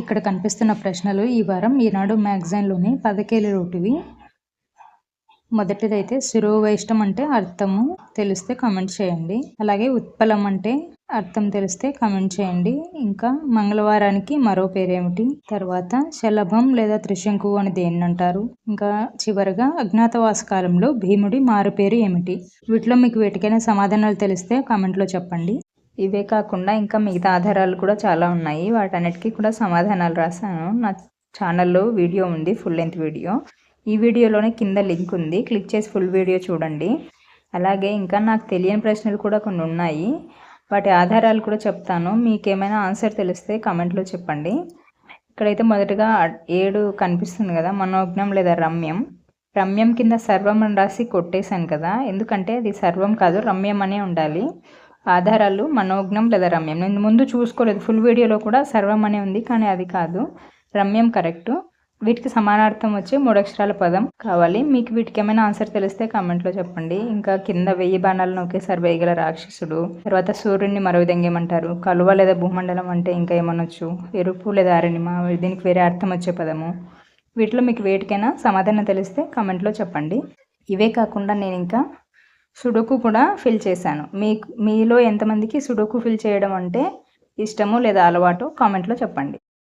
ఇక్కడ కనిపిస్తున్న ప్రశ్నలు ఈ వారం ఈనాడు మ్యాగజైన్లోని పదకేలు రోటివి. మొదటిదైతే శిరోవైష్టం అంటే అర్థము తెలిస్తే కామెంట్ చేయండి. అలాగే ఉత్పలం అంటే అర్థం తెలిస్తే కామెంట్ చేయండి. ఇంకా మంగళవారానికి మరో పేరేమిటి? తర్వాత శలభం లేదా త్రిశంకు అని దేన్ని అంటారు? ఇంకా చివరగా అజ్ఞాతవాస కాలంలో భీముడి మారు పేరు ఏమిటి? వీటిలో మీకు వేటికైనా సమాధానాలు తెలిస్తే కామెంట్లో చెప్పండి. ఇవే కాకుండా ఇంకా మిగతా ఆధారాలు కూడా చాలా ఉన్నాయి. వాటన్నిటికీ కూడా సమాధానాలు రాశాను. నా ఛానల్లో వీడియో ఉంది ఫుల్ లెంత్ వీడియో. ఈ వీడియోలోనే కింద లింక్ ఉంది. క్లిక్ చేసి ఫుల్ వీడియో చూడండి. అలాగే ఇంకా నాకు తెలియని ప్రశ్నలు కూడా కొన్ని ఉన్నాయి. వాటి ఆధారాలు కూడా చెప్తాను. మీకు ఏమైనా ఆన్సర్ తెలిస్తే కమెంట్లో చెప్పండి. ఇక్కడైతే మొదటగా ఏడు కనిపిస్తుంది కదా మనోజ్ఞం లేదా రమ్యం. రమ్యం కింద సర్వం అని రాసి కొట్టేశాను కదా ఎందుకంటే అది సర్వం కాదు రమ్యం అనే ఉండాలి. ఆధారాలు మనోజ్ఞం లేదా రమ్యం. నేను ముందు చూసుకోలేదు ఫుల్ వీడియోలో కూడా సర్వం అనే ఉంది కానీ అది కాదు. రమ్యం కరెక్ట్ వీటికి సమానార్థం వచ్చే మూడక్షరాల పదం కావాలి. మీకు వీటికి ఏమైనా ఆన్సర్ తెలిస్తే కామెంట్లో చెప్పండి. ఇంకా కింద వెయ్యి బాణాలను ఒకేసారి వేయగల రాక్షసుడు తర్వాత సూర్యుడిని మరో విధంగా ఏమంటారు? కలువ లేదా భూమండలం అంటే ఇంకా ఏమనొచ్చు? ఎరుపు లేదా అరణిమ దీనికి వేరే అర్థం వచ్చే పదము. వీటిలో మీకు వేటికైనా సమాధానం తెలిస్తే కామెంట్లో చెప్పండి. ఇవే కాకుండా నేను ఇంకా సుడోకు కూడా ఫిల్ చేశాను మీకు మీలో ఎంతమందికి సుడోకు ఫిల్ చేయడం అంటే ఇష్టము లేదా అలవాటు కామెంట్లో చెప్పండి